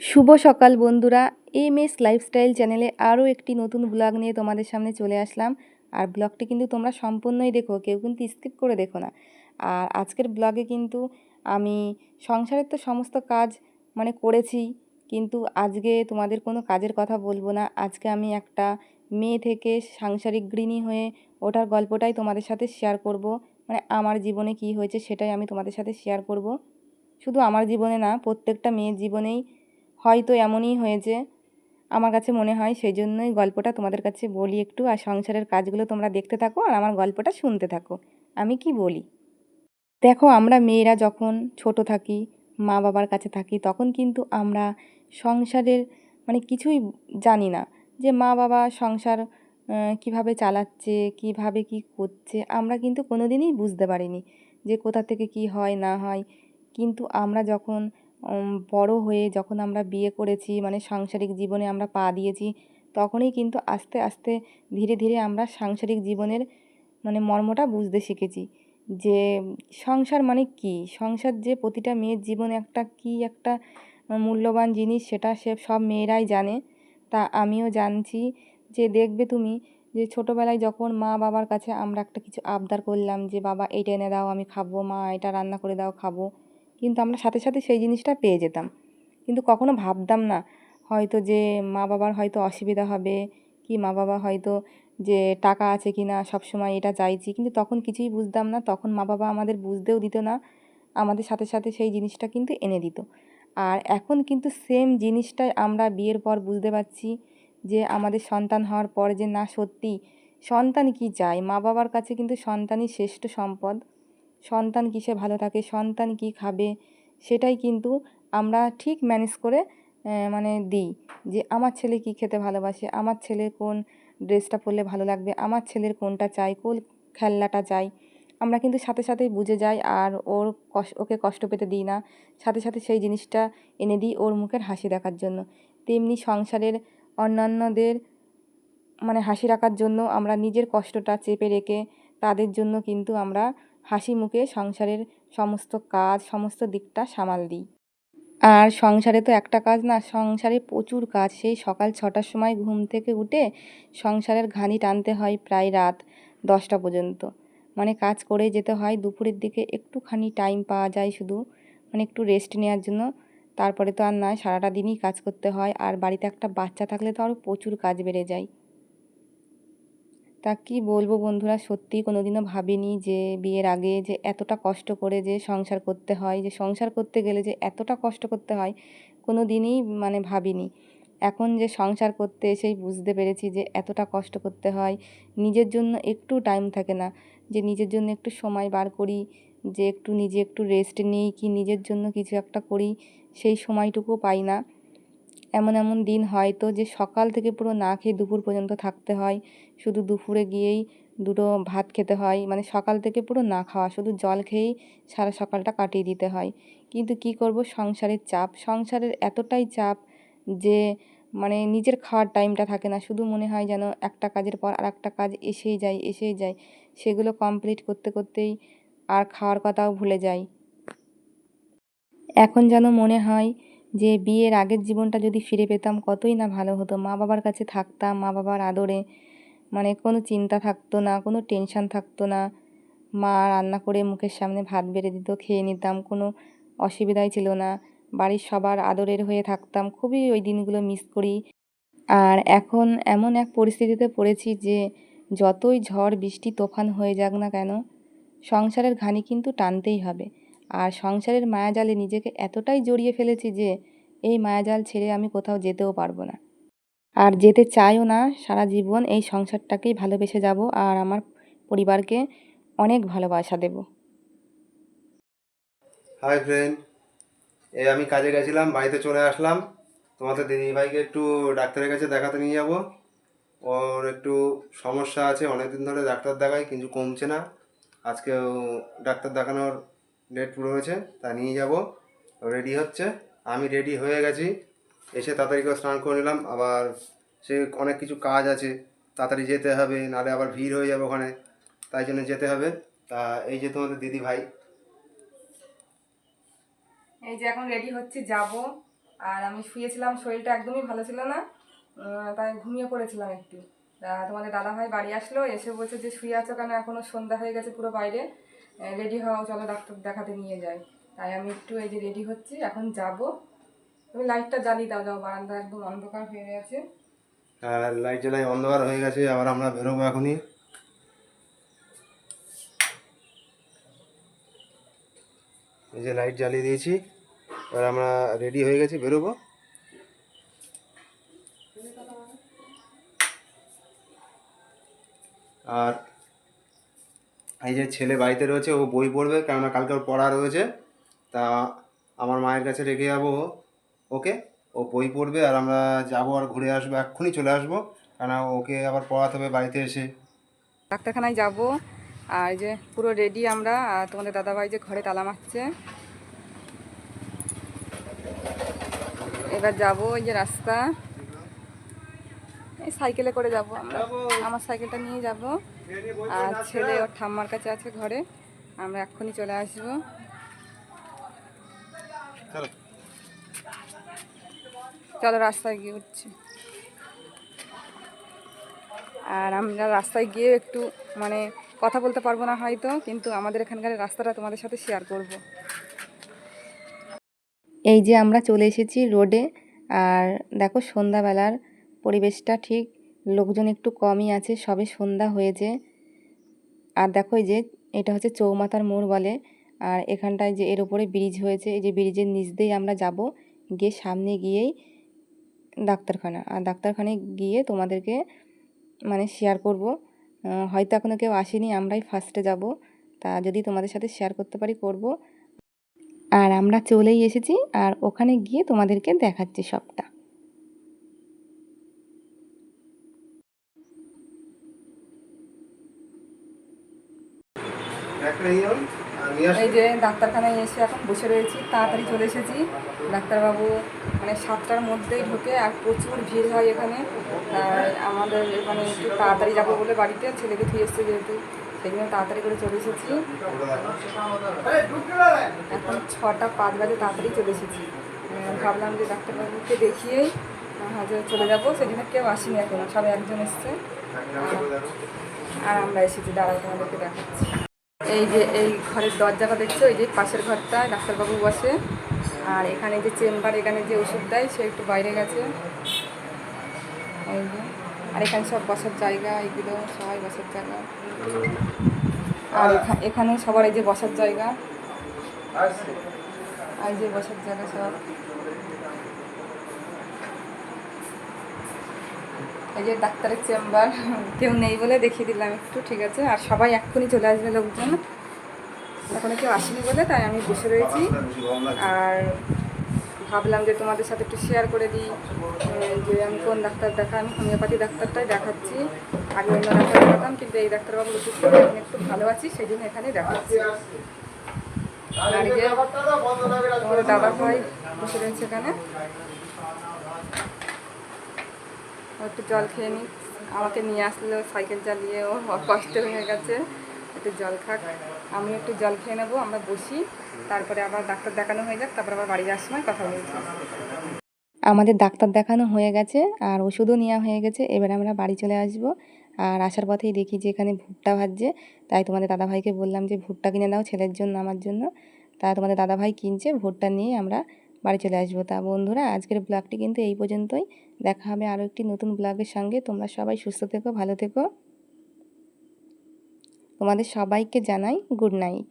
শুভ সকাল বন্ধুরা। M S lifestyle চ্যানেলে আরও একটি নতুন ব্লগ নিয়ে তোমাদের সামনে চলে আসলাম। আর ব্লগটি কিন্তু তোমরা সম্পূর্ণই দেখো, কেউ কিন্তু স্কিপ করে দেখো না। আর আজকের ব্লগে কিন্তু আমি সংসারের তো সমস্ত কাজ মানে করেছি, কিন্তু আজকে তোমাদের কোনো কাজের কথা বলব না। আজকে আমি একটা মেয়ে থেকে সাংসারিক গৃহিণী হয়ে ওঠার গল্পটাই তোমাদের সাথে শেয়ার করব। মানে আমার জীবনে কি হয়েছে সেটাই আমি তোমাদের সাথে শেয়ার করব। শুধু আমার জীবনে না, প্রত্যেকটা মেয়ের জীবনেই হয়তো এমনই হয়েছে আমার কাছে মনে হয় সেই জন্যই গল্পটা তোমাদের কাছে বলি একটু, আর সংসারের কাজগুলো তোমরা দেখতে থাকো আর আমার গল্পটা শুনতে থাকো। আমি কি বলি? দেখো, আমরা মেয়েরা যখন ছোট থাকি, মা বাবার কাছে থাকি, তখন কিন্তু আমরা সংসারের মানে কিছুই জানি না যে মা বাবা সংসার কীভাবে চালাচ্ছে, কীভাবে কি করছে, আমরা কিন্তু কোনো দিনই বুঝতে পারিনি যে কোথা থেকে কি হয়, না হয়। কিন্তু আমরা যখন বড় হয়ে যখন আমরা বিয়ে করেছি মানে সাংসারিক জীবনে আমরা পা দিয়েছি, তখনই কিন্তু আস্তে আস্তে ধীরে ধীরে আমরা সাংসারিক জীবনের মানে মর্মটা বুঝতে শিখেছি যে সংসার মানে কি? সংসার যে প্রতিটা মেয়ের জীবনে একটা কি একটা মূল্যবান জিনিস, সেটা সে সব মেয়েরাই জানে। তা আমিও জানছি যে দেখবে তুমি যে ছোটোবেলায় যখন মা বাবার কাছে আমরা একটা কিছু আবদার করলাম যে, বাবা এইটা এনে দাও, আমি খাব, মা এটা রান্না করে দাও, খাব। কিন্তু আমরা সাথে সাথে সেই জিনিসটা পেয়ে যেতাম। কিন্তু কখনো ভাবতাম না, হয়তো যে মা বাবার হয়তো অসুবিধা হবে, কি মা বাবা হয়তো যে টাকা আছে কি না সবসময় এটা চাইছি। কিন্তু তখন কিছুই বুঝতাম না, তখন মা বাবা আমাদের বুঝতেও দিত না, আমাদের সাথে সাথে সেই জিনিসটা কিন্তু এনে দিত। আর এখন কিন্তু সেম জিনিসটাই আমরা বিয়ের পর বুঝতে পারছি যে আমাদের সন্তান হওয়ার পর যে না সত্যি, সন্তান কি চায়? মা বাবার কাছে কিন্তু সন্তানই শ্রেষ্ঠ সম্পদ। সন্তান কিসে ভালো থাকে, সন্তান কি খাবে, সেটাই কিন্তু আমরা ঠিক ম্যানেজ করে মানে দিই যে আমার ছেলে কি খেতে ভালোবাসে, আমার ছেলে কোন ড্রেসটা পরলে ভালো লাগবে, আমার ছেলের কোনটা চাই, কোন খেলনাটা চাই। আমরা কিন্তু সাথে সাথেই বুঝে যাই আর ওর ওকে কষ্ট পেতে দিই না। সাথে সাথে সেই জিনিসটা এনে দিই ওর মুখের হাসি দেখার জন্য। তেমনি সংসারের অন্যান্যদের মানে হাসি রাখার জন্য আমরা নিজের কষ্টটা চেপে রেখে তাদের জন্য কিন্তু আমরা হাসি মুখে সংসারের সমস্ত কাজ, সমস্ত দিকটা সামাল দিই। আর সংসারে তো একটা কাজ না, সংসারে প্রচুর কাজ। সেই সকাল ছটার সময় ঘুম থেকে উঠে সংসারের ঘানি টানতে হয় প্রায় রাত দশটা পর্যন্ত। মানে কাজ করে যেতে হয়, দুপুরের দিকে একটুখানি টাইম পাওয়া যায় শুধু। মানে একটু রেস্ট নেওয়ার জন্য। তারপরে তো আর নয় সারাটা দিনই কাজ করতে হয়। আর বাড়িতে একটা বাচ্চা থাকলে তো আরও প্রচুর কাজ বেড়ে যায়। তা কি বলব বন্ধুরা? সত্যিই কোনো দিনও ভাবিনি যে বিয়ের আগে যে এতটা কষ্ট করে যে সংসার করতে হয়, যে সংসার করতে গেলে যে এতটা কষ্ট করতে হয় কোনো দিনই মানে ভাবিনি। এখন যে সংসার করতে এসেই বুঝতে পেরেছি যে এতটা কষ্ট করতে হয়, নিজের জন্য একটু টাইম থাকে না, যে নিজের জন্য একটু সময় বার করি, যে একটু নিজে একটু রেস্ট নিই, কি নিজের জন্য কিছু একটা করি, সেই সময়টুকু পাই না। এমন এমন দিন হয় তো যে সকাল থেকে পুরো না খেয়ে দুপুর পর্যন্ত থাকতে হয়। শুধু দুপুরে গিয়েই দুটো ভাত খেতে হয়। মানে সকাল থেকে পুরো না খাওয়া, শুধু জল খেয়েই সারা সকালটা কাটিয়ে দিতে হয়। কিন্তু কি করব? সংসারের চাপ। সংসারের এতটাই চাপ যে মানে নিজের খাওয়ার টাইমটা থাকে না। শুধু মনে হয় যেন একটা কাজের পর আর একটা কাজ এসেই যায় এসেই যায়। সেগুলো কমপ্লিট করতে করতেই আর খাওয়ার কথাও ভুলে যাই। এখন যেন মনে হয় যে বিয়ের আগের জীবনটা যদি ফিরে পেতাম, কতই না ভালো হতো। মা বাবার কাছে থাকতাম, মা বাবার আদরে। মানে কোনো চিন্তা থাকতো না, কোনো টেনশন থাকতো না। মা রান্না করে মুখের সামনে ভাত বেড়ে দিত, খেয়ে নিতাম, কোনো অসুবিধাই ছিল না। বাড়ির সবার আদরের হয়ে থাকতাম, খুবই ওই দিনগুলো মিস করি। আর এখন এমন এক পরিস্থিতিতে পড়েছি যে যতই ঝড়, বৃষ্টি, তোফান হয়ে যাক না কেন, সংসারের ঘানি কিন্তু টানতেই হবে। আর সংসারের মায়াজালে নিজেকে এতটাই জড়িয়ে ফেলেছি যে এই মায়াজাল ছেড়ে আমি কোথাও যেতেও পারব না। আর যেতে চাইও না, সারা জীবন এই সংসারটাকেই ভালোবেসে যাব আর আমার পরিবারকে অনেক ভালোবাসা দেব। হাই ফ্রেন্ড এই আমি কাজে গেছিলাম, বাড়িতে চলে আসলাম। তোমাদের দিদিভাইকে একটু ডাক্তারের কাছে দেখাতে নিয়ে যাব। ওর একটু সমস্যা আছে, অনেকদিন ধরে ডাক্তার দেখাই কিন্তু কমছে না। আজকে ডাক্তার দেখানোর ডেট পুরো হয়েছে, তা নিয়ে যাব। রেডি হচ্ছে। আমি রেডি হয়ে গেছি। এসে তাড়াতাড়ি করে স্নান করে নিলাম। আবার সে অনেক কিছু কাজ আছে। তাড়াতাড়ি যেতে হবে, নাহলে আবার ভিড় হয়ে যাবে ওখানে। তাই জন্য যেতে হবে। তা এই যে তোমাদের দিদি ভাই। এই যে এখন রেডি হচ্ছে, যাব। আর আমি শুয়েছিলাম, শরীরটা একদমই ভালো ছিল না। তাই ঘুমিয়ে পড়েছিলাম একটু। তোমাদের দাদাভাই বাড়ি আসলো, এসে বলছে যে শুয়ে আছো কেন? এখনও সন্ধ্যা হয়ে গেছে পুরো বাইরে। রেডি হও চলো ডাক্তার দেখাতে নিয়ে যাই। তাই আমি একটু এই যে রেডি হচ্ছি, এখন যাব। তুমি লাইটটা জ্বালিয়ে দাও, যাও, বারান্দা একদম অন্ধকার হয়ে গেছে। আর লাইট জ্বালাই অন্ধকার হয়ে গেছে, আবার আমরা বেরোবো এখনই। এই যে লাইট জ্বালিয়ে দিয়েছি, এবার আমরা রেডি হয়ে গেছি, বেরোবো। আর এই যে ছেলে বাড়িতে রয়েছে, ও বই পড়বে, কেননা কালকে ওর পড়া রয়েছে। তা আমার মায়ের কাছে রেখে যাব ওকে? ও বই পড়বে আর আমরা যাব আর ঘুরে আসব, এক্ষুনি চলে আসব। কেন ওকে আবার পড়াতে হবে বাড়িতে এসে। ডাক্তারখানায় যাব। আর যে পুরো রেডি আমরা। আর তোমাদের দাদাভাই যে ঘরে তালা মারছে। এবার যাব এই যে রাস্তা। এই সাইকেলে করে যাব আমরা। আমার সাইকেলটা নিয়ে যাব। আর ছেলে ওর ঠাম্মার কাছে আছে ঘরে। আমরা এক্ষুনি চলে আসব। চলো। চলো রাস্তায় গিয়ে উঠছি। আর আমরা রাস্তায় গিয়ে একটু মানে কথা বলতে পারব না হয়তো কিন্তু আমাদের এখানকার রাস্তাটা তোমাদের সাথে শেয়ার করব। এই যে আমরা চলে এসেছি রোডে আর দেখো সন্ধ্যাবেলার পরিবেশটা ঠিক, লোকজন একটু কমই আছে, সবে সন্ধ্যা হয়েছে। আর দেখো যে, এটা হচ্ছে চৌমাথার মোড় বলে। আর এখানটায় যে এর উপরে ব্রিজ হয়েছে, এই যে ব্রিজের নিচ দিয়েই আমরা যাব। গিয়ে সামনে গিয়েই ডাক্তারখানা। আর ডাক্তারখানায় গিয়ে তোমাদেরকে মানে শেয়ার করব। হয়তো এখনও কেউ আসেনি, আমরাই ফার্স্টে যাব। তা যদি তোমাদের সাথে শেয়ার করতে পারি, করব। আর আমরা চলেই এসেছি, আর ওখানে গিয়ে তোমাদেরকে দেখাচ্ছি সবটা একটা নিয়ে যাও, আর নিয়ে আসো। এই যে ডাক্তারখানায় এসে এখন বসে রয়েছি, তাড়াতাড়ি চলে এসেছি। ডাক্তারবাবু মানে সাতটার মধ্যেই ঢোকে আর প্রচুর ভিড় হয় এখানে। আমাদের এখানে একটু তাড়াতাড়ি যাব বলে বাড়িতে, ছেলেকে থুয়ে এসছে যেহেতু, সেই জন্য তাড়াতাড়ি করে চলে এসেছি। এখন ছটা পাঁচ বাজে তাড়াতাড়ি চলে এসেছি। ভাবলাম যে ডাক্তারবাবুকে দেখিয়েই হাজার চলে যাব জন্য কেউ আসেনি এখন, সবাই একজন এসছে। আর আমরা এসেছি দাঁড়াই তোমাদেরকে দেখাচ্ছি। এই যে এই ঘরের দরজাটা দেখছ? এই যে পাশের ঘরটায় ডাক্তারবাবু বসে। আর এখানে যে চেম্বার এখানে যে ওষুধ দেয় সে একটু বাইরে গেছে। এই যে। আর এখানে সব বসার জায়গা এগুলো সবাই বসার জায়গা। আর এখা- এখানে সবার এই যে বসার জায়গা। আর এই যে বসার জায়গা সব। এই যে ডাক্তারের চেম্বার, কেউ নেই বলে দেখিয়ে দিলাম একটু, ঠিক আছে? আর সবাই এক্ষুনি চলে আসবে লোকজন। এখনও কেউ আসেনি বলে, তাই আমি বসে রয়েছি। আর ভাবলাম যে তোমাদের সাথে একটু শেয়ার করে দিই। যে আমি কোন ডাক্তার দেখা, আমি হোমিওপ্যাথি ডাক্তারটাই দেখাচ্ছি। আগে অন্য ডাক্তার দেখাতাম, কিন্তু এই ডাক্তারবাবু ওষুধ আমি একটু ভালো আছি সেই জন্য এখানেই দেখাচ্ছি। আর যে তোমাদের দাদা ভাই বসে রয়েছে এখানে। একটু জল খেয়ে নিই আমাকে নিয়ে আসলো, সাইকেল চালিয়ে ও কষ্ট হয়ে গেছে। একটু জল খাক। আমি একটু জল খেয়ে নেব, আমরা বসি। তারপরে আবার ডাক্তার দেখানো হয়ে যাক, তারপর আবার বাড়ি যাওয়ার সময় কথা বলছি। আমাদের ডাক্তার দেখানো হয়ে গেছে আর ওষুধও নেওয়া হয়ে গেছে। এবার আমরা বাড়ি চলে আসব আর আসার পথেই দেখি যে এখানে ভুট্টা ভাজছে। তাই তোমাদের দাদাভাইকে বললাম যে, ভুট্টা কিনে দাও ছেলের জন্য, আমার জন্য। তা তোমাদের দাদাভাই কিনছে, ভুট্টা নিয়ে আমরা বাড়ি চলে আসব। তা বন্ধুরা, আজকের ব্লগটি কিন্তু এই পর্যন্তই। দেখা হবে আরও একটি নতুন ব্লগের সঙ্গে। তোমরা সবাই সুস্থ থেকো, ভালো থেকো। তোমাদের সবাইকে জানাই গুড নাইট